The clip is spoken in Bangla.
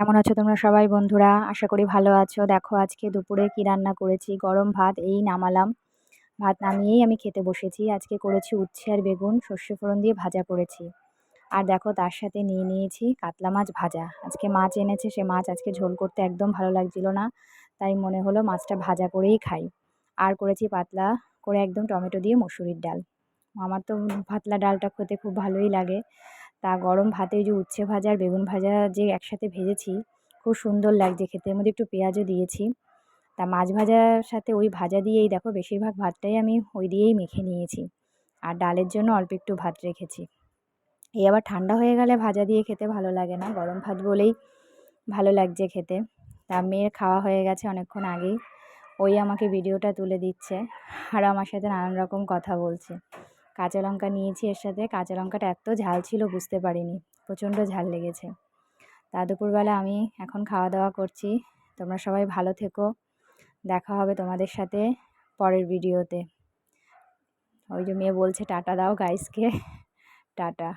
কেমন আছো তোমরা সবাই বন্ধুরা? আশা করি ভালো আছো। দেখো, আজকে দুপুরে কি রান্না করেছি? গরম ভাত, এই নামালাম। ভাত নামিয়েই আমি খেতে বসেছি। আজকে করেছি উচ্ছে আর বেগুন, সর্ষে ফোড়ন দিয়ে ভাজা করেছি। আর দেখো, তার সাথে নিয়ে নিয়েছি কাতলা মাছ ভাজা। আজকে মাছ এনেছে, সে মাছ আজকে ঝোল করতে একদম ভালো লাগছিল না। তাই মনে হলো মাছটা ভাজা করেই খাই। আর করেছি পাতলা করে একদম টমেটো দিয়ে মসুরির ডাল। আমার তো পাতলা ডালটা খেতে খুব ভালোই লাগে। তা গরম ভাতে ওই যে উচ্ছে ভাজা আর বেগুন ভাজা যে একসাথে ভেজেছি, খুব সুন্দর লাগছে খেতে। এর মধ্যে একটু পেঁয়াজও দিয়েছি। তা মাছ ভাজার সাথে ওই ভাজা দিয়েই দেখো বেশিরভাগ ভাতটাই আমি ওই দিয়েই মেখে নিয়েছি। আর ডালের জন্য অল্প একটু ভাত রেখেছি। এই আবার ঠান্ডা হয়ে গেলে ভাজা দিয়ে খেতে ভালো লাগে না। গরম ভাত বলেই ভালো লাগছে খেতে। তা মেয়ের খাওয়া হয়ে গেছে অনেকক্ষণ আগেই। ওই আমাকে ভিডিওটা তুলে দিচ্ছে। আর আমার সাথে নানান রকম কথা বলছে। কাঁচা লঙ্কা নিয়েছি এর সাথে। কাঁচা লঙ্কাটা এত ঝাল ছিল বুঝতে পারিনি। প্রচণ্ড ঝাল লেগেছে। তা দুপুরবেলা আমি এখন খাওয়া দাওয়া করছি। তোমরা সবাই ভালো থেকো। দেখা হবে তোমাদের সাথে পরের ভিডিওতে। ওই যে মেয়ে বলছে, টাটা দাও গাইসকে টাটা।